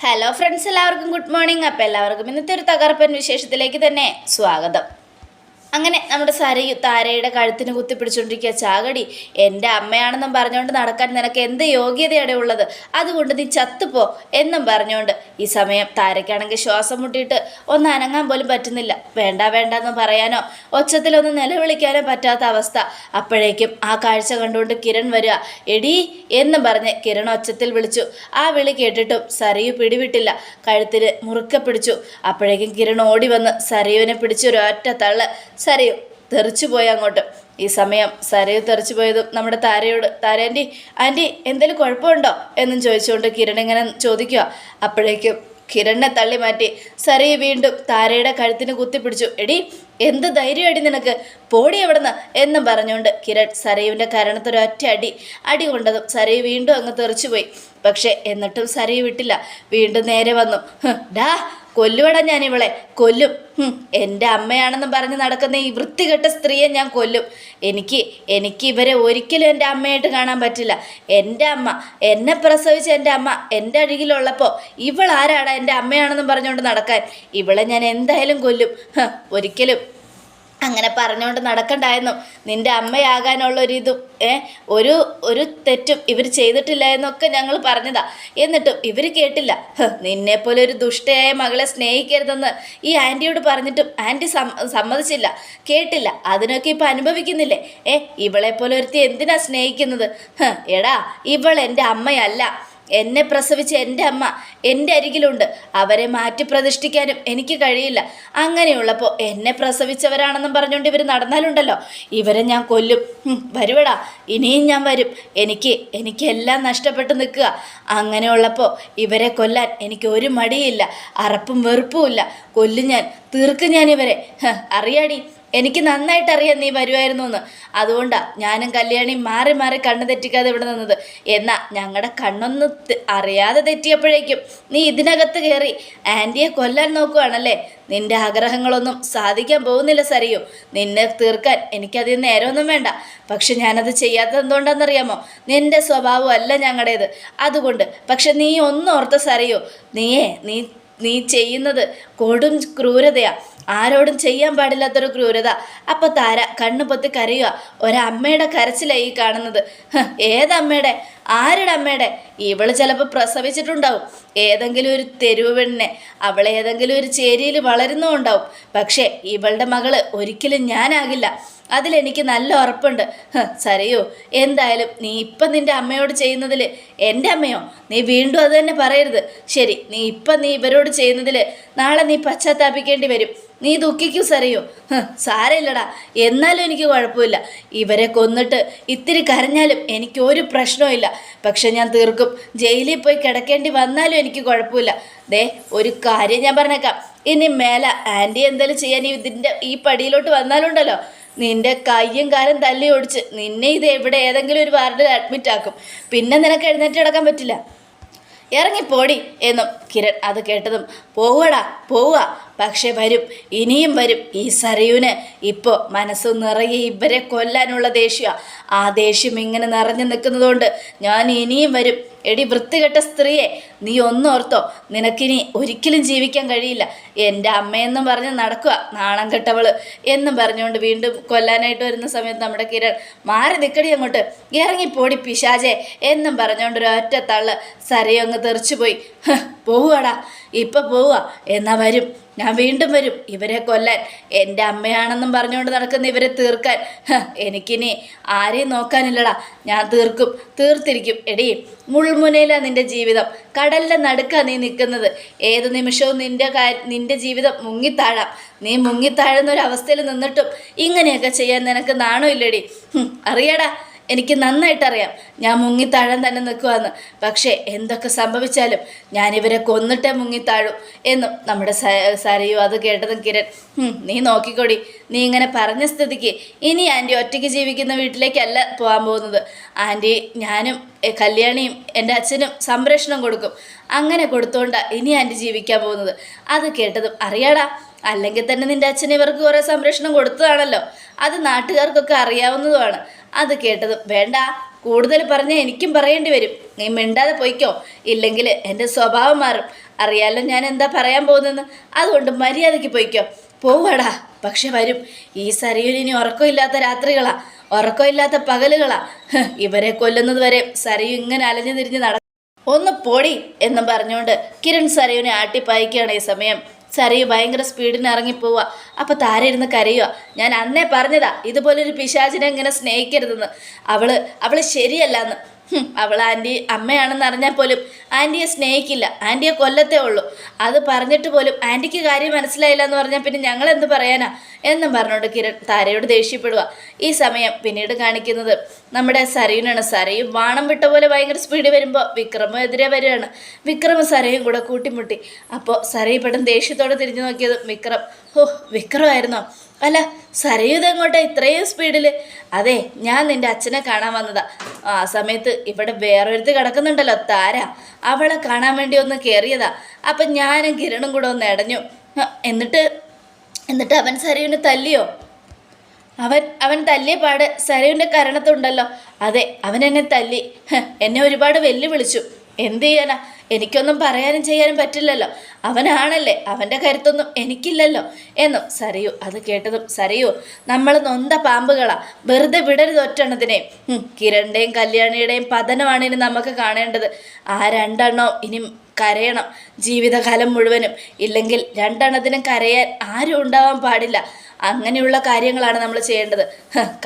Hello friends എല്ലാവർക്കും good morning അപ്പോൾ എല്ലാവർക്കും ഇന്നത്തെ ഒരു തകർപ്പൻ വിശേഷത്തിലേക്ക് തന്നെ സ്വാഗതം. അങ്ങനെ നമ്മുടെ സരയു താരയുടെ കഴുത്തിന് കുത്തിപ്പിടിച്ചുകൊണ്ടിരിക്കുക ചാകടി എന്റെ അമ്മയാണെന്നും പറഞ്ഞുകൊണ്ട് നടക്കാൻ നിനക്ക് എന്ത് യോഗ്യതയാണ് ഉള്ളത്? അതുകൊണ്ട് നീ ചത്തുപോ എന്നും പറഞ്ഞുകൊണ്ട് ഈ സമയം താരയ്ക്കാണെങ്കിൽ ശ്വാസം മുട്ടിയിട്ട് ഒന്ന് അനങ്ങാൻ പോലും പറ്റുന്നില്ല. വേണ്ട വേണ്ട എന്ന് പറയാനോ? ഒച്ചത്തിലൊന്ന് നിലവിളിക്കാനോ പറ്റാത്ത അവസ്ഥ. അപ്പോഴേക്കും ആ കാഴ്ച കണ്ടുകൊണ്ട് കിരൺ വരിക. എടീ എന്നും പറഞ്ഞ് കിരൺ ഒച്ചത്തിൽ വിളിച്ചു. ആ വിളി കേട്ടിട്ടും സരയു പിടിവിട്ടില്ല. കഴുത്തിൽ മുറുക്കെ പിടിച്ചു. അപ്പോഴേക്കും കിരൺ ഓടി വന്ന് സരയുവിനെ പിടിച്ച് ഒരൊറ്റ തള്ള് സരയു തെറിച്ചു പോയി അങ്ങോട്ട്. ഈ സമയം സരയു തെറിച്ചു പോയതും നമ്മുടെ താരയോട് താര ആന്റി ആന്റി എന്തെങ്കിലും കുഴപ്പമുണ്ടോ? എന്നും ചോദിച്ചുകൊണ്ട് കിരൺ ഇങ്ങനെ ചോദിക്കുക. അപ്പോഴേക്കും കിരണിനെ തള്ളി മാറ്റി സരയു വീണ്ടും താരയുടെ കഴുത്തിന് കുത്തിപ്പിടിച്ചു എടി എന്ത് ധൈര്യമാടി നിനക്ക്? പോടി എവിടുന്ന് എന്നും പറഞ്ഞുകൊണ്ട് കിരൺ സരയുവിന്റെ കരണത്തൊരൊറ്റ അടി അടി കൊണ്ടതും സരയു വീണ്ടും അങ്ങ് തെറിച്ചുപോയി പക്ഷേ എന്നിട്ടും സരയു വിട്ടില്ല. വീണ്ടും നേരെ വന്നു. ഡാ കൊല്ലുവട ഞാൻ ഇവളെ. കൊല്ലും. എന്റെ അമ്മയാണെന്നും പറഞ്ഞ് നടക്കുന്ന ഈ വൃത്തികെട്ട സ്ത്രീയെ ഞാൻ കൊല്ലും. എനിക്ക് എനിക്ക് ഇവരെ ഒരിക്കലും എന്റെ അമ്മയായിട്ട് കാണാൻ പറ്റില്ല. എന്റെ അമ്മ എന്നെ പ്രസവിച്ച എന്റെ അമ്മ എന്റെ അഴുകിലുള്ളപ്പോൾ ഇവൾ ആരാടാ എന്റെ അമ്മയാണെന്നും പറഞ്ഞുകൊണ്ട് നടക്കാൻ. ഇവളെ ഞാൻ എന്തായാലും കൊല്ലും. ഒരിക്കലും. അങ്ങനെ പറഞ്ഞുകൊണ്ട് നടക്കണ്ടായിരുന്നു. നിന്റെ അമ്മയാകാനുള്ള ഒരു ഇതും ഏ ഒരു ഒരു തെറ്റും ഇവർ ചെയ്തിട്ടില്ല എന്നൊക്കെ ഞങ്ങൾ പറഞ്ഞതാ. എന്നിട്ടും ഇവർ കേട്ടില്ല. നിന്നെപ്പോലെ ഒരു ദുഷ്ടയായ മകളെ സ്നേഹിക്കരുതെന്ന് ഈ ആന്റിയോട് പറഞ്ഞിട്ടും ആന്റി സമ്മതിച്ചില്ല. കേട്ടില്ല. അതിനൊക്കെ ഇപ്പം അനുഭവിക്കുന്നില്ലേ? ഏ ഇവളെപ്പോലെ ഒരുത്തി എന്തിനാ സ്നേഹിക്കുന്നത്? എടാ ഇവൾ എന്റെ അമ്മയല്ല. എന്നെ പ്രസവിച്ച എന്റെ അമ്മ എന്റെ അരികിലുണ്ട്. അവരെ മാറ്റി പ്രതിഷ്ഠിക്കാനും എനിക്ക് കഴിയില്ല. അങ്ങനെയുള്ളപ്പോൾ എന്നെ പ്രസവിച്ചവരാണെന്നും പറഞ്ഞുകൊണ്ട് ഇവർ നടന്നാലുണ്ടല്ലോ. ഇവരെ ഞാൻ കൊല്ലും. വരുവടാ. ഇനിയും ഞാൻ വരും. എനിക്ക് എനിക്കെല്ലാം നഷ്ടപ്പെട്ട് നിൽക്കുക. അങ്ങനെയുള്ളപ്പോൾ ഇവരെ കൊല്ലാൻ എനിക്ക് ഒരു മടിയില്ല. അറപ്പും വെറുപ്പുമില്ല കൊല്ലു ഞാൻ. തീർക്കും ഞാൻ ഇവരെ. അറിയാടി. എനിക്ക് നന്നായിട്ട് അറിയാം നീ വരുമായിരുന്നു എന്ന്. അതുകൊണ്ടാണ് ഞാനും കല്യാണി മാറി മാറി കണ്ണ് തെറ്റിക്കാതെ ഇവിടെ നിന്നത്. എന്നാൽ ഞങ്ങളുടെ കണ്ണൊന്ന് അറിയാതെ തെറ്റിയപ്പോഴേക്കും നീ ഇതിനകത്ത് കയറി ആന്റിയെ കൊല്ലാൻ നോക്കുവാണല്ലേ? നിന്റെ ആഗ്രഹങ്ങളൊന്നും സാധിക്കാൻ പോകുന്നില്ല സരിയോ. നിന്നെ തീർക്കാൻ എനിക്കതിൽ നേരമൊന്നും വേണ്ട. പക്ഷെ ഞാനത് ചെയ്യാത്തത് എന്തുകൊണ്ടാണെന്നറിയാമോ? നിന്റെ സ്വഭാവമല്ല ഞങ്ങളുടേത് അതുകൊണ്ട് പക്ഷെ നീ ഒന്നോർത്ത സറിയോ നീയേ നീ നീ ചെയ്യുന്നത് കൊടും ക്രൂരതയാ. ആരോടും ചെയ്യാൻ പാടില്ലാത്തൊരു ക്രൂരത. അപ്പോൾ താര കണ്ണു പൊത്തി കരയുക ഒരമ്മയുടെ കരച്ചിലായി കാണുന്നത്. ഏതമ്മയുടെ? ആരുടെ അമ്മയുടെ? ഇവൾ ചിലപ്പോൾ പ്രസവിച്ചിട്ടുണ്ടാവും. ഏതെങ്കിലും ഒരു തെരുവ് പെണ്ണിനെ. അവൾ ഏതെങ്കിലും ഒരു ചേരിയിൽ വളരുന്നുണ്ടാവും. പക്ഷേ ഇവളുടെ മകൾ ഒരിക്കലും ഞാനാകില്ല. അതിലെനിക്ക് നല്ല ഉറപ്പുണ്ട്. സരയോ എന്തായാലും നീ ഇപ്പം നിന്റെ അമ്മയോട് ചെയ്യുന്നതിൽ എന്റെ അമ്മയോ? നീ വീണ്ടും അത് തന്നെ പറയരുത്. ശരി നീ ഇപ്പം നീ ഇവരോട് ചെയ്യുന്നതിൽ നാളെ നീ പശ്ചാത്താപിക്കേണ്ടി വരും. നീ ദുഃഖിക്കൂ സരയോ. ഹ്, സാരമില്ലടാ. എന്നാലും എനിക്ക് കുഴപ്പമില്ല. ഇവരെ കൊന്നിട്ട് ഇത്തിരി കരഞ്ഞാലും എനിക്ക് ഒരു പക്ഷെ ഞാൻ തീർക്കും. ജയിലിൽ പോയി കിടക്കേണ്ടി വന്നാലും എനിക്ക് കുഴപ്പമില്ല. ദേ ഒരു കാര്യം ഞാൻ പറഞ്ഞേക്കാം. ഇനി മേലെ ആന്റി എന്തായാലും ചെയ്യാൻ ഇതിന്റെ ഈ പടിയിലോട്ട് വന്നാലുണ്ടല്ലോ. നിന്റെ കയ്യും കാലും തല്ലി ഓടിച്ച് നിന്നെ ഇത് എവിടെ ഏതെങ്കിലും ഒരു വാർഡിൽ അഡ്മിറ്റ് ആക്കും. പിന്നെ നിനക്ക് എഴുന്നേറ്റ് കിടക്കാൻ പറ്റില്ല. ഇറങ്ങിപ്പോടി എന്നും കിരൺ അത് കേട്ടതും. പോവടാ പോവുക. പക്ഷെ വരും ഇനിയും വരും. ഈ സരയുന് ഇപ്പോൾ മനസ്സ് നിറയെ ഇവരെ കൊല്ലാനുള്ള ദേഷ്യമാണ് ആ ദേഷ്യം ഇങ്ങനെ നിറഞ്ഞു നിൽക്കുന്നതുകൊണ്ട് ഞാൻ ഇനിയും വരും. എടി വൃത്തികെട്ട സ്ത്രീയെ നീ ഒന്നോർത്തോ നിനക്കിനി ഒരിക്കലും ജീവിക്കാൻ കഴിയില്ല. എന്റെ അമ്മയെന്നും പറഞ്ഞ് നടക്കുക നാണം കെട്ടവൾ എന്നും പറഞ്ഞുകൊണ്ട് വീണ്ടും കൊല്ലാനായിട്ട് വരുന്ന സമയത്ത് നമ്മുടെ കിരൺ മാറി നിൽക്കടി അങ്ങോട്ട്. ഇറങ്ങിപ്പോടി പിശാചെ എന്നും പറഞ്ഞുകൊണ്ട് ഒരു ഒറ്റ തള്ള് സരയും അങ്ങ് തെറിച്ചുപോയി "ഹ്, പോവുകടാ ഇപ്പം പോവുക എന്നാ വരും. ഞാൻ വീണ്ടും വരും ഇവരെ കൊല്ലാൻ. എന്റെ അമ്മയാണെന്നും പറഞ്ഞുകൊണ്ട് നടക്കുന്ന ഇവരെ തീർക്കാൻ. എനിക്കിനി ആരെയും നോക്കാനില്ലടാ. ഞാൻ തീർക്കും തീർത്തിരിക്കും. എടി മുൾമുനയിലാണ് നിന്റെ ജീവിതം. കടലിന്റെ നടുക്കാണ് നീ നിൽക്കുന്നത്. ഏത് നിമിഷവും നിന്റെ നിന്റെ ജീവിതം മുങ്ങിത്താഴാം. നീ മുങ്ങിത്താഴുന്ന ഒരു അവസ്ഥയിൽ നിന്നിട്ടും ഇങ്ങനെയൊക്കെ ചെയ്യാൻ നിനക്ക് നാണമില്ലടി അറിയാടാ. എനിക്ക് നന്നായിട്ടറിയാം. ഞാൻ മുങ്ങി മുങ്ങിത്താഴാൻ തന്നെ നിൽക്കുവാന്ന്. പക്ഷേ എന്തൊക്കെ സംഭവിച്ചാലും ഞാൻ ഇവരെ മുങ്ങി താഴും എന്നും നമ്മുടെ സരയു അത് കേട്ടതും കിരൺ "ഹും, നീ നോക്കിക്കൊടി. നീ ഇങ്ങനെ പറഞ്ഞ സ്ഥിതിക്ക് ഇനി ആന്റി ഒറ്റയ്ക്ക് ജീവിക്കുന്ന വീട്ടിലേക്കല്ല പോകാൻ പോകുന്നത്. ആന്റി ഞാനും കല്യാണിയും എന്റെ അച്ഛനും സംരക്ഷണം കൊടുക്കും. അങ്ങനെ കൊടുത്തോണ്ടാ ഇനി ആന്റി ജീവിക്കാൻ പോകുന്നത്. അത് കേട്ടതും അറിയാടാ. അല്ലെങ്കിൽ തന്നെ നിന്റെ അച്ഛൻ ഇവർക്ക് കുറേ സംരക്ഷണം കൊടുത്തതാണല്ലോ. അത് നാട്ടുകാർക്കൊക്കെ അറിയാവുന്നതുമാണ്. അത് കേട്ടതും വേണ്ട കൂടുതൽ പറഞ്ഞാൽ എനിക്കും പറയേണ്ടി വരും. നീ മിണ്ടാതെ പോയിക്കോ. ഇല്ലെങ്കിൽ എന്റെ സ്വഭാവം മാറും. അറിയാലോ ഞാൻ എന്താ പറയാൻ പോകുന്നതെന്ന്. അതുകൊണ്ട് മര്യാദയ്ക്ക് പോയിക്കോ. പോവാടാ. പക്ഷെ വരും. ഈ സരയുലിനി ഉറക്കമില്ലാത്ത രാത്രികളാ. ഉറക്കമില്ലാത്ത പകലുകളാ. ഇവരെ കൊല്ലുന്നത് വരെ സരയു ഇങ്ങനെ അലഞ്ഞു തിരിഞ്ഞ് നട ഒന്ന് പൊടി എന്നും പറഞ്ഞുകൊണ്ട് കിരൺ സരയുനെ ആട്ടിപ്പായിക്കുകയാണ് ഈ സമയം. സരയു ഭയങ്കര സ്പീഡിന് ഇറങ്ങിപ്പോവുക അപ്പോൾ താര ഇരുന്ന് കരയുക ഞാൻ അന്നേ പറഞ്ഞതാ ഇതുപോലൊരു പിശാചിനെ ഇങ്ങനെ സ്നേഹിക്കരുതെന്ന്. അവൾ അവൾ ശരിയല്ല എന്ന് അവൾ ആന്റി അമ്മയാണെന്ന് അറിഞ്ഞാൽ പോലും ആന്റിയെ സ്നേഹിക്കില്ല. ആന്റിയെ കൊല്ലത്തേ ഉള്ളൂ. അത് പറഞ്ഞിട്ട് പോലും ആന്റിക്ക് കാര്യം മനസ്സിലായില്ല എന്ന് പറഞ്ഞാൽ പിന്നെ ഞങ്ങൾ എന്ത് പറയാനാ? എന്നും പറഞ്ഞുകൊണ്ട് കിരൺ താരയോട് ദേഷ്യപ്പെടുക ഈ സമയം പിന്നീട് കാണിക്കുന്നത് നമ്മുടെ സരയുനാണ് സരയും വാണം വിട്ട പോലെ ഭയങ്കര സ്പീഡ് വരുമ്പോൾ വിക്രമും എതിരെ വരികയാണ്. വിക്രമ സരയും കൂടെ കൂട്ടിമുട്ടി. അപ്പോൾ സരയ് ദേഷ്യത്തോടെ തിരിഞ്ഞു നോക്കിയത് വിക്രം. ഓ വിക്രമായിരുന്നോ? അല്ല സരയുത് എങ്ങോട്ടാ? ഇത്രയും സ്പീഡിൽ അതെ ഞാൻ നിന്റെ അച്ഛനെ കാണാൻ വന്നതാ. ആ സമയത്ത് ഇവിടെ വേറൊരുത്ത് കിടക്കുന്നുണ്ടല്ലോ താര. അവളെ കാണാൻ വേണ്ടി ഒന്ന് കയറിയതാ അപ്പം ഞാനും കിരണും കൂടെ ഒന്ന് ഇടഞ്ഞു. എന്നിട്ട് എന്നിട്ട് അവൻ സരയുവിനെ തല്ലിയോ? അവൻ അവൻ തല്ലിയ പാട് സരയുവിന്റെ കരണത്തുണ്ടല്ലോ. അതെ അവൻ എന്നെ തല്ലി. എന്നെ ഒരുപാട് വെല്ലുവിളിച്ചു. എന്ത് ചെയ്യാനാ? എനിക്കൊന്നും പറയാനും ചെയ്യാനും പറ്റില്ലല്ലോ. അവനാണല്ലേ അവന്റെ കരുത്തൊന്നും എനിക്കില്ലല്ലോ. എന്നും സരയു അത് കേട്ടതും സരയു നമ്മൾ നൊന്ത പാമ്പുകളാ വെറുതെ വിടരുത് ഒറ്റെണ്ണത്തിനെ. കിരണിന്റെയും കല്യാണിയുടെയും പതനമാണ് ഇനി നമുക്ക് കാണേണ്ടത്. ആ രണ്ടെണ്ണോ ഇനി കരയണം. ജീവിതകാലം മുഴുവനും. ഇല്ലെങ്കിൽ രണ്ടെണ്ണത്തിനും കരയാൻ ആരും ഉണ്ടാവാൻ പാടില്ല. അങ്ങനെയുള്ള കാര്യങ്ങളാണ് നമ്മൾ ചെയ്യേണ്ടത്.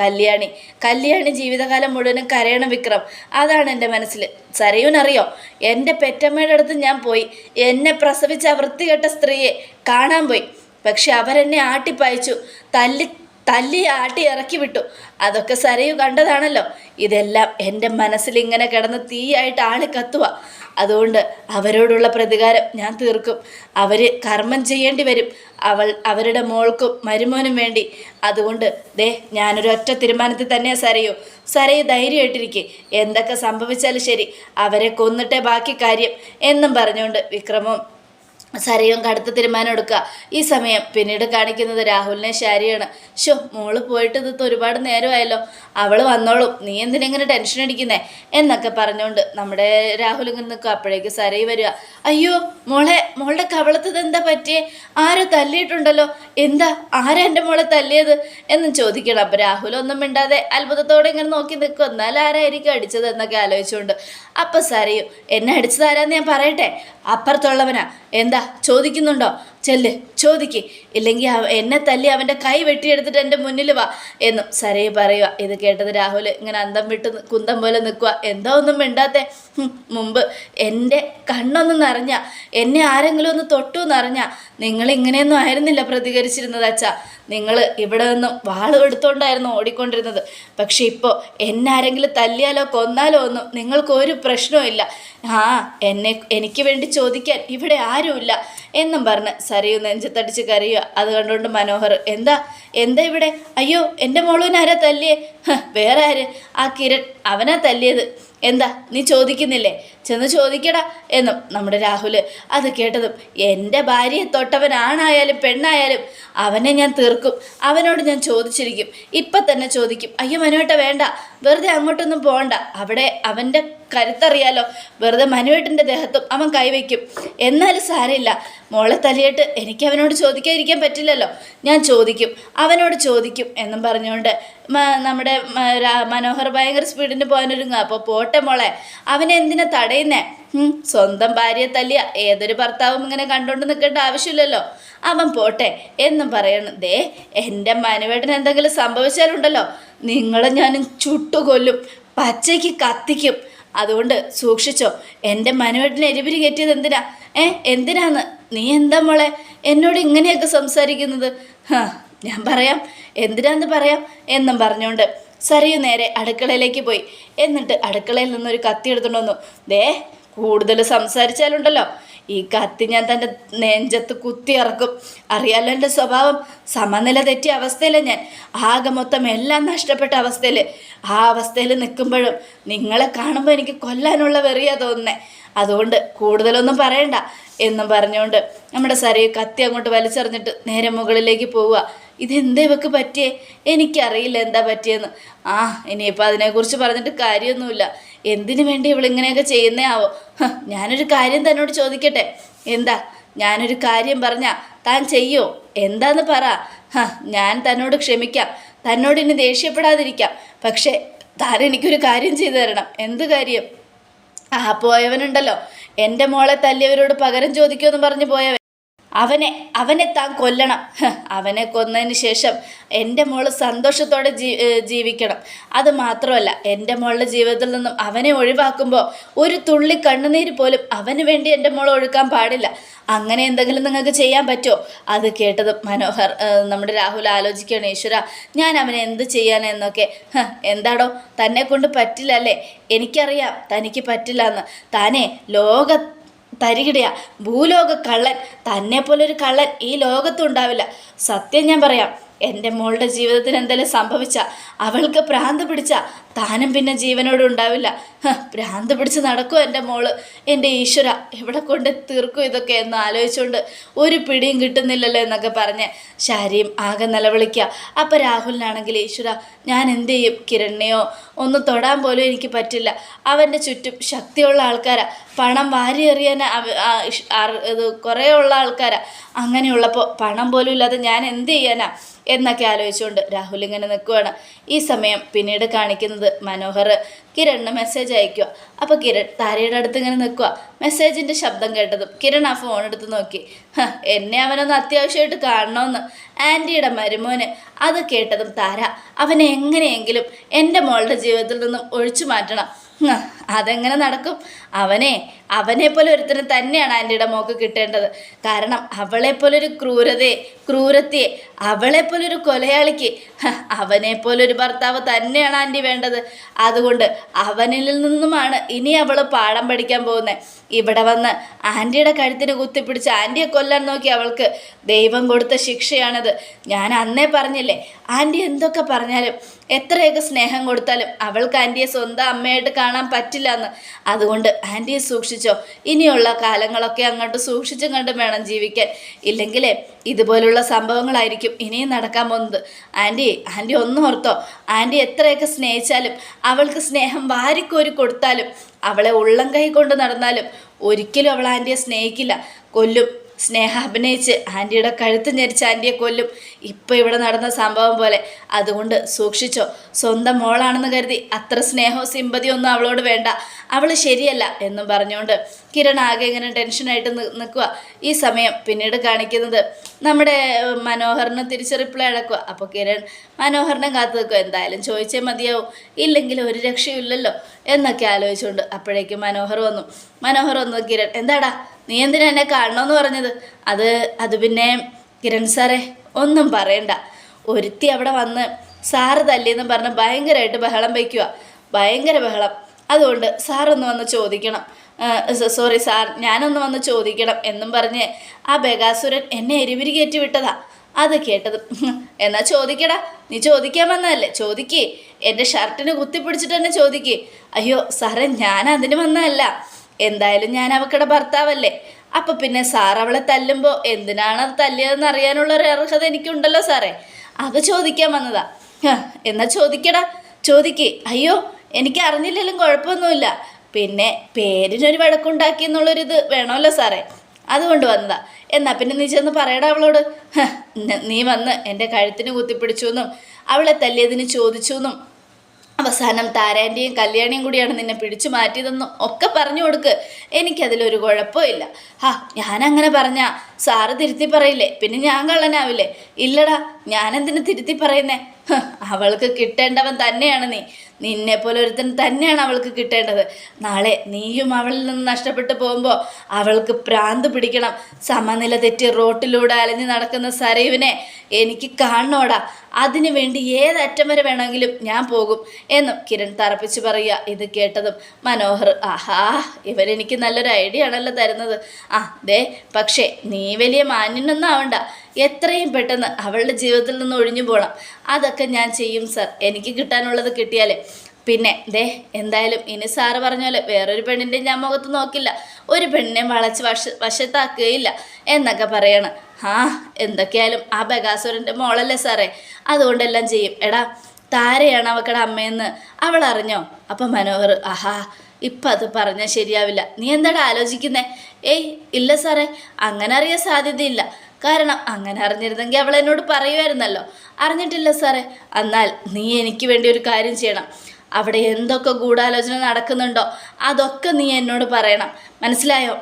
കല്യാണി. കല്യാണി ജീവിതകാലം മുഴുവനും കരയണം വിക്രം. അതാണ് എന്റെ മനസ്സിൽ. സരയുനറിയോ എന്റെ പെറ്റമ്മയുടെ അടുത്ത് ഞാൻ പോയി. എന്നെ പ്രസവിച്ച വൃത്തികെട്ട സ്ത്രീയെ കാണാൻ പോയി. പക്ഷെ അവരെന്നെ ആട്ടിപ്പായച്ചു. തല്ലി തല്ലി ആട്ടി ഇറക്കി വിട്ടു. അതൊക്കെ സരയു കണ്ടതാണല്ലോ. ഇതെല്ലാം എന്റെ മനസ്സിൽ ഇങ്ങനെ കിടന്ന് തീയായിട്ട് ആളി കത്തുക അതുകൊണ്ട് അവരോടുള്ള പ്രതികാരം ഞാൻ തീർക്കും. അവർ കർമ്മം ചെയ്യേണ്ടി വരും. അവൾ അവരുടെ മോൾക്കും മരുമോനും വേണ്ടി. അതുകൊണ്ട് ദേ ഞാനൊരു ഒറ്റ തീരുമാനത്തിൽ തന്നെയാണ് സരയോ. സരയെ ധൈര്യമായിട്ടിരിക്കെ. എന്തൊക്കെ സംഭവിച്ചാലും ശരി. അവരെ കൊന്നിട്ടേ ബാക്കി കാര്യം എന്നും പറഞ്ഞുകൊണ്ട് വിക്രമം സരയും കടുത്ത തീരുമാനം എടുക്കുക. ഈ സമയം പിന്നീട് കാണിക്കുന്നത് രാഹുലിനെ ശാരിയാണ്. ഷോ മോൾ പോയിട്ട് ഇത് ഒരുപാട് നേരമായല്ലോ. അവൾ വന്നോളും. നീ എന്തിനെങ്ങനെ ടെൻഷൻ അടിക്കുന്നേ? എന്നൊക്കെ പറഞ്ഞുകൊണ്ട് നമ്മുടെ രാഹുൽ ഇങ്ങനെ നിൽക്കുക. അപ്പോഴേക്ക് സരയി വരിക. അയ്യോ മോളെ മോളുടെ കവളത്തത് എന്താ പറ്റിയേ? ആരോ തല്ലിയിട്ടുണ്ടല്ലോ. എന്താ? ആരാ എന്റെ മോളെ തല്ലിയത്? എന്നും ചോദിക്കണം. അപ്പം രാഹുൽ ഒന്നും മിണ്ടാതെ അത്ഭുതത്തോടെ ഇങ്ങനെ നോക്കി നിൽക്കും. എന്നാൽ ആരായിരിക്കും അടിച്ചത് എന്നൊക്കെ ആലോചിച്ചുകൊണ്ട് അപ്പം സരയും എന്നെ അടിച്ചു തരാമെന്ന് ഞാൻ പറയട്ടെ? അപ്പുറത്തുള്ളവനാ. എന്താ ചോദിക്കുന്നുണ്ടോ? ചെല്ല് ചോദിക്ക്. ഇല്ലെങ്കിൽ എന്നെ തല്ലി അവന്റെ കൈ വെട്ടിയെടുത്തിട്ട് എന്റെ മുന്നിൽ വാ എന്നും സരയെ പറയുക ഇത് കേട്ടത് രാഹുൽ ഇങ്ങനെ അന്തം വിട്ട് കുന്തം പോലെ നിൽക്കുക എന്തോ ഒന്നും മിണ്ടാത്തെ. മുമ്പ് എന്റെ കണ്ണൊന്നും നിറഞ്ഞ എന്നെ ആരെങ്കിലും ഒന്ന് തൊട്ടു നിറഞ്ഞ നിങ്ങൾ ഇങ്ങനെയൊന്നും ആയിരുന്നില്ല പ്രതികരിച്ചിരുന്നത് അച്ഛാ. നിങ്ങൾ ഇവിടെ നിന്നും വാൾ എടുത്തോണ്ടായിരുന്നു ഓടിക്കൊണ്ടിരുന്നത്. പക്ഷെ ഇപ്പോൾ എന്നെ ആരെങ്കിലും തല്ലിയാലോ കൊന്നാലോ ഒന്നും നിങ്ങൾക്ക് ഒരു പ്രശ്നവും ഇല്ല. ആ എന്നെ എനിക്ക് വേണ്ടി ചോദിക്കാൻ ഇവിടെ ആരുമില്ല എന്നും പറഞ്ഞ് സരയു നെഞ്ചത്തടിച്ച് കരയുക. അത് കണ്ടുകൊണ്ട് മനോഹർ എന്താ എന്താ ഇവിടെ? അയ്യോ എന്റെ മോളുവിനെ ആരാ തല്ലിയേ? വേറെ ആര്? ആ കിരൺ അവനാ തല്ലിയത്. എന്താ നീ ചോദിക്കുന്നില്ലേ? ചെന്ന് ചോദിക്കടാ എന്നും നമ്മുടെ രാഹുൽ അത് കേട്ടതും എന്റെ ഭാര്യയെ തൊട്ടവൻ ആണായാലും പെണ്ണായാലും അവനെ ഞാൻ തീർക്കും. അവനോട് ഞാൻ ചോദിച്ചിരിക്കും. ഇപ്പം തന്നെ ചോദിക്കും. അയ്യോ മനുവേട്ട വേണ്ട. വെറുതെ അങ്ങോട്ടൊന്നും പോകണ്ട അവിടെ അവന്റെ കരുത്തറിയാലോ. വെറുതെ മനുവേട്ടന്റെ ദേഹത്തും അവൻ കൈവയ്ക്കും. എന്നാലും സാരമില്ല. മോളെ തലയിട്ട് എനിക്ക് അവനോട് ചോദിക്കാതിരിക്കാൻ പറ്റില്ലല്ലോ. ഞാൻ ചോദിക്കും. അവനോട് ചോദിക്കും എന്നും പറഞ്ഞുകൊണ്ട് നമ്മുടെ മനോഹർ ഭയങ്കര സ്പീഡിന് പോകാനൊരുങ്ങുക. അപ്പോൾ പോട്ടെ മോളെ. അവനെ എന്തിനാ തടയുന്നേ? സ്വന്തം ഭാര്യയെ തല്ലിയ ഏതൊരു ഭർത്താവും ഇങ്ങനെ കണ്ടുകൊണ്ട് നിൽക്കേണ്ട ആവശ്യമില്ലല്ലോ. അവൻ പോട്ടെ എന്നും പറയണം. ദേ എന്റെ മനുവേട്ടൻ എന്തെങ്കിലും സംഭവിച്ചാലുണ്ടല്ലോ. നിങ്ങളെ ഞാനും ചുട്ടുകൊല്ലും പച്ചയ്ക്ക് കത്തിക്കും. അതുകൊണ്ട് സൂക്ഷിച്ചോ എന്റെ മനുവേട്ടനെ എരിപിരി കയറ്റിയത് എന്തിനാ? ഏ എന്തിനാന്ന്? നീ എന്താ മോളെ? എന്നോട് ഇങ്ങനെയൊക്കെ സംസാരിക്കുന്നത്? ഹാ ഞാൻ പറയാം എന്തിനാന്ന് പറയാം എന്നും പറഞ്ഞുകൊണ്ട് സറിയു നേരെ അടുക്കളയിലേക്ക് പോയി. എന്നിട്ട് അടുക്കളയിൽ നിന്നൊരു കത്തി എടുത്തുകൊണ്ട് വന്നു. ദേ കൂടുതൽ സംസാരിച്ചാലുണ്ടല്ലോ. ഈ കത്തി ഞാൻ തന്റെ നെഞ്ചത്ത് കുത്തി ഇറക്കും. അറിയാലോ എന്റെ സ്വഭാവം? സമനില തെറ്റിയ അവസ്ഥയിലാണ് ഞാൻ. ആകെ മൊത്തം എല്ലാം നഷ്ടപ്പെട്ട അവസ്ഥയിൽ. ആ അവസ്ഥയിൽ നിൽക്കുമ്പോഴും നിങ്ങളെ കാണുമ്പോൾ എനിക്ക് കൊല്ലാനുള്ള വെറിയ തോന്നുന്നേ. അതുകൊണ്ട് കൂടുതലൊന്നും പറയണ്ട എന്നും പറഞ്ഞുകൊണ്ട് നമ്മുടെ സരയെ കത്തി അങ്ങോട്ട് വലിച്ചെറിഞ്ഞിട്ട് നേരെ മുകളിലേക്ക് പോവുക. ഇതെന്താ ഇവക്ക് പറ്റിയേ? എനിക്കറിയില്ല എന്താ പറ്റിയെന്ന്. ആ ഇനിയിപ്പോൾ അതിനെക്കുറിച്ച് പറഞ്ഞിട്ട് കാര്യമൊന്നുമില്ല. എന്തിനു വേണ്ടി ഇവളിങ്ങനെയൊക്കെ ചെയ്യുന്നേ ആവോ ഞാനൊരു കാര്യം തന്നോട് ചോദിക്കട്ടെ. എന്താ? ഞാനൊരു കാര്യം പറഞ്ഞ താൻ ചെയ്യോ? എന്താന്ന് പറ. ഞാൻ തന്നോട് ക്ഷമിക്കാം. തന്നോട് ഇനി ദേഷ്യപ്പെടാതിരിക്കാം. പക്ഷേ താൻ എനിക്കൊരു കാര്യം ചെയ്തു തരണം. എന്ത് കാര്യം? ആ പോയവനുണ്ടല്ലോ. എന്റെ മോളെ തല്ലിയവരോട് പകരം ചോദിക്കുമെന്ന് പറഞ്ഞു പോയവൻ. അവനെ അവനെ താൻ കൊല്ലണം. അവനെ കൊന്നതിന് ശേഷം എന്റെ മോൾ സന്തോഷത്തോടെ ജീ ജീവിക്കണം. അത് മാത്രമല്ല എന്റെ മോളുടെ ജീവിതത്തിൽ നിന്നും അവനെ ഒഴിവാക്കുമ്പോൾ ഒരു തുള്ളി കണ്ണുനീര് പോലും അവന് വേണ്ടി എന്റെ മോൾ ഒഴുക്കാൻ പാടില്ല. അങ്ങനെ എന്തെങ്കിലും നിങ്ങൾക്ക് ചെയ്യാൻ പറ്റുമോ? അത് കേട്ടത് മനോഹർ നമ്മുടെ രാഹുൽ ആലോചിക്കുകയാണ് ഈശ്വര ഞാൻ അവനെ എന്ത് ചെയ്യാനെന്നൊക്കെ എന്താടോ തന്നെ കൊണ്ട് പറ്റില്ല അല്ലേ? എനിക്കറിയാം തനിക്ക് പറ്റില്ല എന്ന് താനേ ലോക തരികിടയാ. ഭൂലോക കള്ളൻ തന്നെ പോലൊരു കള്ളൻ ഈ ലോകത്തും ഉണ്ടാവില്ല സത്യം ഞാൻ പറയാം എന്റെ മോളുടെ ജീവിതത്തിന് എന്തെങ്കിലും സംഭവിച്ച അവൾക്ക് പ്രാന്ത് പിടിച്ച താനും പിന്നെ ജീവനോട് ഉണ്ടാവില്ല. ഭ്രാന്ത് പിടിച്ച് നടക്കും എന്റെ മോൾ. എന്റെ ഈശ്വര എവിടെ കൊണ്ട് തീർക്കും ഇതൊക്കെ എന്ന് ആലോചിച്ചുകൊണ്ട് ഒരു പിടിയും കിട്ടുന്നില്ലല്ലോ എന്നൊക്കെ പറഞ്ഞ് ശാരിയും ആകെ നിലവിളിക്കുക അപ്പം രാഹുലിനാണെങ്കിൽ ഈശ്വര ഞാൻ എന്ത് ചെയ്യും? കിരണിനെയോ? ഒന്ന് തൊടാൻ പോലും എനിക്ക് പറ്റില്ല. അവന്റെ ചുറ്റും ശക്തിയുള്ള ആൾക്കാരാ. പണം വാരി എറിയാൻ അവ- ആ ഇഷ്- ആർ- ഇത് കുറേ ഉള്ള ആൾക്കാരാ. അങ്ങനെയുള്ളപ്പോൾ പണം പോലും ഇല്ലാതെ ഞാൻ എന്ത് ചെയ്യാനാ? എന്നൊക്കെ ആലോചിച്ചുകൊണ്ട് രാഹുൽ ഇങ്ങനെ നിൽക്കുവാണ് ഈ സമയം പിന്നീട് കാണിക്കുന്നത് മനോഹർ. കിരണിന് മെസ്സേജ് അയക്കുക അപ്പോൾ കിരൺ താരയുടെ അടുത്ത് ഇങ്ങനെ നിൽക്കുക മെസ്സേജിന്റെ ശബ്ദം കേട്ടതും കിരൺ ആ ഫോൺ എടുത്ത് നോക്കി. "ഹ, എന്നെ അവനൊന്ന് അത്യാവശ്യമായിട്ട് കാണണമെന്ന് ആന്റിയുടെ മരുമോന് അത് കേട്ടതും താര അവനെ എങ്ങനെയെങ്കിലും എന്റെ മോളുടെ ജീവിതത്തിൽ നിന്നും ഒഴിച്ചു മാറ്റണം. അതെങ്ങനെ നടക്കും? അവനെ അവനെ പോലെ ഒരുത്തന് തന്നെയാണ് ആന്റിയുടെ മോക്ക് കിട്ടേണ്ടത്. കാരണം അവളെ പോലൊരു ക്രൂരതയെ ക്രൂരത്തെ അവളെ പോലൊരു കൊലയാളിക്ക് അവനെ പോലൊരു ഭർത്താവ് തന്നെയാണ് ആന്റി വേണ്ടത്. അതുകൊണ്ട് അവനിൽ നിന്നുമാണ് ഇനി അവൾ പാഠം പഠിക്കാൻ പോകുന്നത് ഇവിടെ വന്ന് ആന്റിയുടെ കഴുത്തിന് കുത്തിപ്പിടിച്ച് ആന്റിയെ കൊല്ലാൻ നോക്കി അവൾക്ക് ദൈവം കൊടുത്ത ശിക്ഷയാണത്. ഞാൻ അന്നേ പറഞ്ഞില്ലേ ആന്റി എന്തൊക്കെ പറഞ്ഞാലും എത്രയൊക്കെ സ്നേഹം കൊടുത്താലും അവൾക്ക് ആന്റിയെ സ്വന്തം അമ്മയായിട്ട് കാണാൻ പറ്റില്ല എന്ന് അതുകൊണ്ട് ആന്റിയെ സൂക്ഷിച്ചോ. ഇനിയുള്ള കാലങ്ങളൊക്കെ അങ്ങോട്ട് സൂക്ഷിച്ചും കണ്ടും വേണം ജീവിക്കാൻ. ഇല്ലെങ്കിലേ ഇതുപോലുള്ള സംഭവങ്ങളായിരിക്കും ഇനിയും നടക്കാൻ പോകുന്നത്. ആന്റി ആന്റി ഒന്നോർത്തോ ആന്റി എത്രയൊക്കെ സ്നേഹിച്ചാലും അവൾക്ക് സ്നേഹം വാരിക്കോരി കൊടുത്താലും അവളെ ഉള്ളം കൈ കൊണ്ട് നടന്നാലും ഒരിക്കലും അവൾ ആന്റിയെ സ്നേഹിക്കില്ല. കൊല്ലും. സ്നേഹ അഭിനയിച്ച് ആന്റിയുടെ കഴുത്ത് ഞെരിച്ച് ആന്റിയെ കൊല്ലും. ഇപ്പോൾ ഇവിടെ നടന്ന സംഭവം പോലെ അതുകൊണ്ട് സൂക്ഷിച്ചോ. സ്വന്തം മോളാണെന്ന് കരുതി അത്ര സ്നേഹവും സിമ്പതിയൊന്നും അവളോട് വേണ്ട. അവൾ ശരിയല്ല എന്നും പറഞ്ഞുകൊണ്ട് കിരൺ ആകെ ഇങ്ങനെ ടെൻഷനായിട്ട് നിൽക്കുക ഈ സമയം പിന്നീട് കാണിക്കുന്നത് നമ്മുടെ മനോഹറിന് തിരിച്ച് റിപ്ലൈ അടക്കുക അപ്പോൾ കിരൺ മനോഹറിനെ കാത്തു നിൽക്കുക എന്തായാലും ചോദിച്ചേ മതിയാവും. ഇല്ലെങ്കിൽ ഒരു രക്ഷയില്ലല്ലോ എന്നൊക്കെ ആലോചിച്ചുകൊണ്ട് അപ്പോഴേക്കും മനോഹർ വന്നു. മനോഹർ വന്നു കിരൺ എന്താടാ? നീ എന്തിനാ എന്നെ കാണണമെന്ന് പറഞ്ഞത്? അത് അത് പിന്നെ കിരൺ സാറേ ഒന്നും പറയണ്ട. ഒരുത്തി അവിടെ വന്ന് സാറ് തല്ലിയെന്ന് പറഞ്ഞ് ഭയങ്കരമായിട്ട് ബഹളം വയ്ക്കുക ഭയങ്കര ബഹളം. അതുകൊണ്ട് സാറൊന്ന് വന്ന് ചോദിക്കണം. സോറി സാർ ഞാനൊന്ന് വന്ന് ചോദിക്കണം എന്നും പറഞ്ഞ് ആ ബഗാസുരൻ എന്നെ എരിവിരി കയറ്റി വിട്ടതാ. അത് കേട്ടത്. "ഹും, എന്നാ ചോദിക്കടാ നീ ചോദിക്കാൻ വന്നതല്ലേ? ചോദിക്കേ. എന്റെ ഷർട്ടിന് കുത്തിപ്പിടിച്ചിട്ട് തന്നെ ചോദിക്കേ. അയ്യോ സാറേ ഞാൻ അതിന് വന്നതല്ല. എന്തായാലും ഞാൻ അവക്കടെ ഭർത്താവല്ലേ. അപ്പൊ പിന്നെ സാർ അവളെ തല്ലുമ്പോൾ എന്തിനാണ് അത് തല്ലിയതെന്ന് അറിയാനുള്ള ഒരു അർഹത എനിക്കുണ്ടല്ലോ സാറേ അത് ചോദിക്കാൻ വന്നതാ. എന്നാ ചോദിക്കടാ. ചോദിക്കേ. അയ്യോ എനിക്ക് അറിഞ്ഞില്ലെങ്കിലും കുഴപ്പമൊന്നുമില്ല. പിന്നെ പേരിനൊരു വഴക്കുണ്ടാക്കി എന്നുള്ളൊരിത് വേണമല്ലോ സാറേ. അതുകൊണ്ട് വന്നതാ. എന്നാ പിന്നെ നീ ചെന്ന് പറയടാ അവളോട്. നീ വന്ന് എന്റെ കഴുത്തിന് കുത്തിപ്പിടിച്ചു എന്നും അവളെ തല്ലിയതിന് ചോദിച്ചു എന്നും അവസാനം താരാന്റെയും കല്യാണിയും കൂടിയാണ് നിന്നെ പിടിച്ചു മാറ്റിയതെന്നും ഒക്കെ പറഞ്ഞു കൊടുക്ക്. എനിക്കതിലൊരു കുഴപ്പമില്ല ഹാ ഞാനങ്ങനെ പറഞ്ഞാ സാറ് തിരുത്തി പറയില്ലേ? പിന്നെ ഞാൻ കള്ളനാവില്ലേ? ഇല്ലടാ ഞാനെന്തിനു തിരുത്തി പറയുന്നേ? അവൾക്ക് കിട്ടേണ്ടവൻ തന്നെയാണ് നീ. നിന്നെ പോലെ ഒരുത്തൻ തന്നെയാണ് അവൾക്ക് കിട്ടേണ്ടത്. നാളെ നീയും അവളിൽ നിന്ന് നഷ്ടപ്പെട്ടു പോകുമ്പോൾ അവൾക്ക് പ്രാന്ത് പിടിക്കണം. സമനില തെറ്റി റോട്ടിലൂടെ അലഞ്ഞു നടക്കുന്ന സരയുവിനെ എനിക്ക് കാണണോടാ. അതിനു വേണ്ടി ഏതറ്റം വരെ വേണമെങ്കിലും ഞാൻ പോകും എന്നും കിരൺ തറപ്പിച്ച് പറയുക. ഇത് കേട്ടതും മനോഹർ ആഹാ ഇവരെനിക്ക് നല്ലൊരു ഐഡിയ ആണല്ലോ തരുന്നത്. ആ ദേ പക്ഷേ നീ വലിയ മാന്യനൊന്നും ആവണ്ട. എത്രയും പെട്ടെന്ന് അവളുടെ ജീവിതത്തിൽ നിന്ന് ഒഴിഞ്ഞു പോകണം അതൊക്കെ ഞാൻ ചെയ്യും സർ. എനിക്ക് കിട്ടാനുള്ളത് കിട്ടിയാലേ. പിന്നെ ദേ എന്തായാലും ഇനി സാറ് പറഞ്ഞ പോലെ വേറൊരു പെണ്ണിന്റെ ഞാൻ മുഖത്ത് നോക്കില്ല. ഒരു പെണ്ണിനെ വളച്ച് വശ വശത്താക്കുകയില്ല എന്നൊക്കെ പറയണം. ആ എന്തൊക്കെയായാലും ആ ബഗാസുരന്റെ മോളല്ലേ സാറേ. അതുകൊണ്ടെല്ലാം ചെയ്യും. എടാ താരയാണ് അവക്കടെ അമ്മയെന്ന് അവൾ അറിഞ്ഞോ? അപ്പം മനോഹർ ആഹാ ഇപ്പം അത് പറഞ്ഞാൽ ശരിയാവില്ല. നീ എന്താടാ ആലോചിക്കുന്നേ? ഏയ് ഇല്ല സാറേ അങ്ങനെ അറിയാൻ സാധ്യതയില്ല. കാരണം അങ്ങനെ അറിഞ്ഞിരുന്നെങ്കിൽ അവൾ എന്നോട് പറയുമായിരുന്നല്ലോ അറിഞ്ഞിട്ടില്ല സാറേ. എന്നാൽ നീ എനിക്ക് വേണ്ടി ഒരു കാര്യം ചെയ്യണം. അവിടെ എന്തൊക്കെ ഗൂഢാലോചന നടക്കുന്നുണ്ടോ? അതൊക്കെ നീ എന്നോട് പറയണം. മനസ്സിലായോ?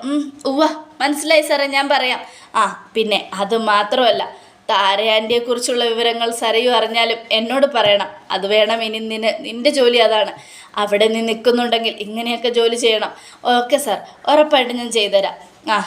ഉവ്വ മനസ്സിലായി സാറേ ഞാൻ പറയാം. ആ പിന്നെ അത് മാത്രമല്ല താരയാന്റിയെ കുറിച്ചുള്ള വിവരങ്ങൾ സരയു അറിഞ്ഞാലും എന്നോട് പറയണം. അത് വേണം ഇനി നിന് നിന്റെ ജോലി അതാണ്. അവിടെ നീ നിൽക്കുന്നുണ്ടെങ്കിൽ ഇങ്ങനെയൊക്കെ ജോലി ചെയ്യണം. ഓക്കെ സാർ ഉറപ്പായിട്ട് ഞാൻ ചെയ്തുതരാം. ആ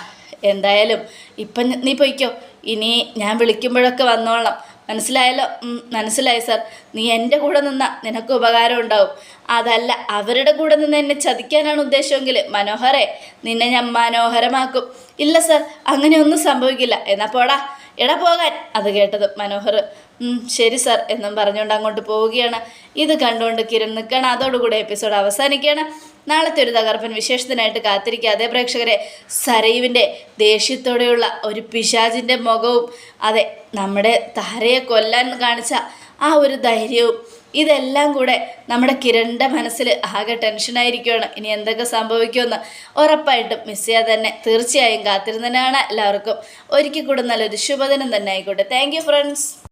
എന്തായാലും ഇപ്പം നീ പൊയ്ക്കോ. ഇനി ഞാൻ വിളിക്കുമ്പോഴൊക്കെ വന്നോളാം. മനസ്സിലായല്ലോ? മനസ്സിലായി സാർ നീ എന്റെ കൂടെ നിന്നാ നിനക്ക് ഉപകാരം ഉണ്ടാവും. അതല്ല അവരുടെ കൂടെ നിന്ന് എന്നെ ചതിക്കാനാണ് ഉദ്ദേശമെങ്കിൽ മനോഹരെ നിന്നെ ഞാൻ മനോഹരമാക്കും. ഇല്ല സാർ അങ്ങനെയൊന്നും സംഭവിക്കില്ല. എന്നാ പോടാ. എടാ പോകാൻ. അത് കേട്ടത് മനോഹർ. "ഉം, ശരി സാർ എന്നും പറഞ്ഞുകൊണ്ട് അങ്ങോട്ട് പോവുകയാണ്. ഇത് കണ്ടുകൊണ്ട് കിരൺ നിൽക്കണം അതോടുകൂടി എപ്പിസോഡ് അവസാനിക്കുകയാണ്. നാളത്തെ ഒരു തകർപ്പൻ വിശേഷത്തിനായിട്ട് കാത്തിരിക്കാതെ പ്രേക്ഷകരെ സരയുവിന്റെ ദേഷ്യത്തോടെയുള്ള ഒരു പിശാചിന്റെ മുഖവും അതെ നമ്മുടെ താരയെ കൊല്ലാൻ കാണിച്ച ആ ഒരു ധൈര്യവും ഇതെല്ലാം കൂടെ നമ്മുടെ കിരണ്ട മനസ്സിൽ ആകെ ടെൻഷനായിരിക്കുകയാണ് ഇനി എന്തൊക്കെ സംഭവിക്കുമെന്ന് ഉറപ്പായിട്ടും മിസ് ചെയ്യാതെ തന്നെ തീർച്ചയായും കാത്തിരുന്നതിനാണ് എല്ലാവർക്കും ഒരിക്കൽ കൂടെ നല്ലൊരു ശുഭദിനം തന്നെ ആയിക്കോട്ടെ. Thank friends